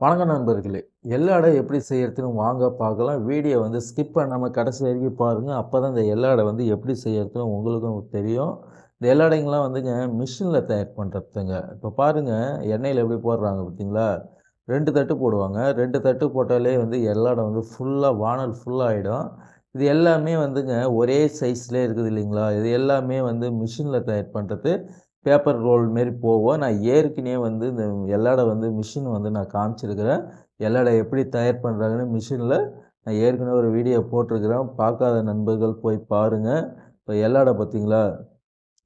வணக்கம் நண்பர்களே. எள்ளாடை எப்படி செய்யறதுன்னு வாங்க பார்க்கலாம். வீடியோ வந்து ஸ்கிப் பண்ணாமல் கடைசி வரைக்கும் பாருங்கள் அப்போ தான் இந்த எள்ளாடை வந்து எப்படி செய்யறதுன்னு உங்களுக்கும் தெரியும். இந்த எள்ளாடைங்கெலாம் வந்துங்க மிஷினில் தயார் பண்ணுறதுங்க இப்போ பாருங்கள் எண்ணெயில் எப்படி போடுறாங்க பார்த்தீங்களா? ரெண்டு தட்டு போடுவாங்க. ரெண்டு தட்டு போட்டாலே வந்து எள்ளாடை வந்து ஃபுல்லாக வானல் ஃபுல்லாகிடும் இது எல்லாமே வந்துங்க ஒரே சைஸ்லேயே இருக்குது இல்லைங்களா? இது எல்லாமே வந்து மிஷினில் தயார் பண்ணுறது பேப்பர் ரோல் மாரி போவோம். நான் ஏற்கனவே வந்து இந்த எல்லாடை வந்து மிஷின் வந்து நான் காமிச்சிருக்கிறேன். எல்லாடை எப்படி தயார் பண்ணுறாங்கன்னு மிஷினில் நான் ஏற்கனவே ஒரு வீடியோ போட்டிருக்கிறேன். பார்க்காத நண்பர்கள் போய் பாருங்கள் இப்போ எல்லாடை பார்த்தீங்களா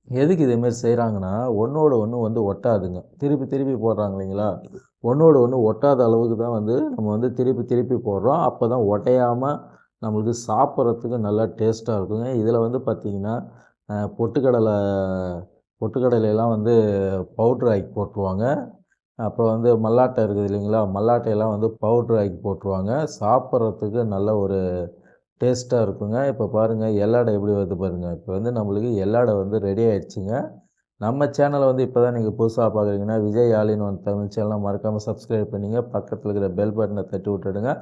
எதுக்கு இதேமாரி செய்கிறாங்கன்னா ஒன்றோட ஒன்று வந்து ஒட்டாதுங்க. திருப்பி திருப்பி போடுறாங்க இல்லைங்களா? ஒன்றோட ஒன்று ஒட்டாத அளவுக்கு தான் வந்து நம்ம வந்து திருப்பி திருப்பி போடுறோம். அப்போ தான் ஒட்டையாமல் நம்மளுக்கு சாப்பிட்றதுக்கு நல்லா டேஸ்ட்டாக இருக்குங்க. இதில் வந்து பார்த்திங்கன்னா பொட்டுக்கடலை பொட்டுக்கடலையெல்லாம் வந்து பவுட்ரு ஆக்கி போட்டுருவாங்க. அப்புறம் வந்து மல்லாட்டை இருக்குது இல்லைங்களா? மல்லாட்டையெல்லாம் வந்து பவுட்ரு ஆக்கி போட்டுருவாங்க. சாப்பிட்றதுக்கு நல்ல ஒரு டேஸ்ட்டாக இருக்குங்க. இப்போ பாருங்கள் எல்லாடை எப்படி வருது பாருங்கள் இப்போ வந்து நம்மளுக்கு எல்லாடை வந்து ரெடி ஆகிடுச்சிங்க நம்ம சேனலை வந்து இப்போ தான் நீங்கள் புதுசாக பார்க்குறீங்கன்னா விஜய் ஆலின் ஒன் தமிழ் சேனலை மறக்காமல் சப்ஸ்கிரைப் பண்ணிங்க. பக்கத்தில் இருக்கிற பெல் பட்டனை தட்டி விட்டுடுங்க.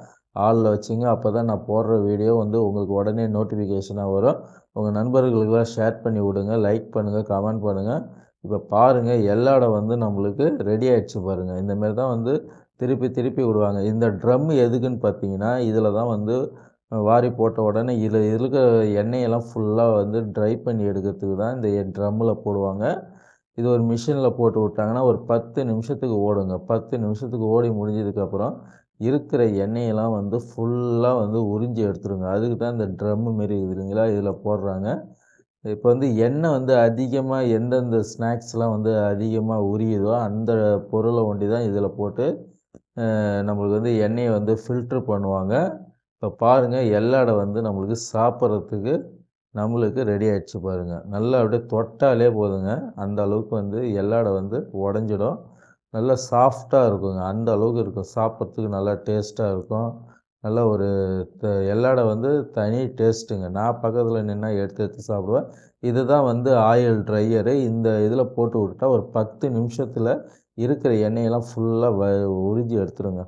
ஆளில் வச்சுங்க. அப்போ தான் நான் போடுற வீடியோ வந்து உங்களுக்கு உடனே நோட்டிஃபிகேஷனாக வரும். உங்கள் நண்பர்களுக்கெல்லாம் ஷேர் பண்ணி விடுங்க. லைக் பண்ணுங்கள் கமெண்ட் பண்ணுங்கள் இப்போ பாருங்கள் எல்லாட வந்து நம்மளுக்கு ரெடி ஆகிடுச்சு பாருங்கள் இந்தமாரி தான் வந்து திருப்பி திருப்பி விடுவாங்க. இந்த ட்ரம் எதுக்குன்னு பார்த்தீங்கன்னா இதில் தான் வந்து வாரி போட்ட உடனே இதில் இருக்க எண்ணெயெல்லாம் ஃபுல்லாக வந்து ட்ரை பண்ணி எடுக்கிறதுக்கு தான் இந்த ட்ரம்மில் போடுவாங்க. இது ஒரு மிஷினில் போட்டு விட்டாங்கன்னா ஒரு பத்து நிமிஷத்துக்கு ஓடுங்க. பத்து நிமிஷத்துக்கு ஓடி முடிஞ்சதுக்கப்புறம் இருக்கிற எண்ணெயெல்லாம் வந்து ஃபுல்லாக வந்து உறிஞ்சி எடுத்துருங்க. அதுக்கு தான் இந்த ட்ரம்மு மாரி இருக்குதுங்களா இதில் போடுறாங்க. இப்போ வந்து எண்ணெய் வந்து அதிகமாக எந்தெந்த ஸ்நாக்ஸ்லாம் வந்து அதிகமாக உரியுதோ அந்த பொருளை ஒண்டி தான் இதில் போட்டு நம்மளுக்கு வந்து எண்ணெயை வந்து ஃபில்ட்ரு பண்ணுவாங்க. இப்போ பாருங்கள் எல்லாடை வந்து நம்மளுக்கு சாப்பிட்றதுக்கு நம்மளுக்கு ரெடி ஆகிடுச்சு பாருங்கள் நல்லா அப்படியே தொட்டாலே போதுங்க. அந்த அளவுக்கு வந்து எல்லாடை வந்து உடஞ்சிடும். நல்லா சாஃப்டாக இருக்குங்க. அந்த அளவுக்கு இருக்கும். சாப்பிட்றதுக்கு நல்லா டேஸ்ட்டாக இருக்கும். நல்ல ஒரு த எல்லாடை வந்து தனி டேஸ்ட்டுங்க. நான் பக்கத்தில் நின்னா எடுத்து எடுத்து சாப்பிடுவேன். இதுதான் வந்து ஆயில் ட்ரையரு. இந்த இதில் போட்டு விட்டால் ஒரு பத்து நிமிஷத்தில் இருக்கிற எண்ணெயெல்லாம் ஃபுல்லாக வ உறிஞ்சி எடுத்துருங்க.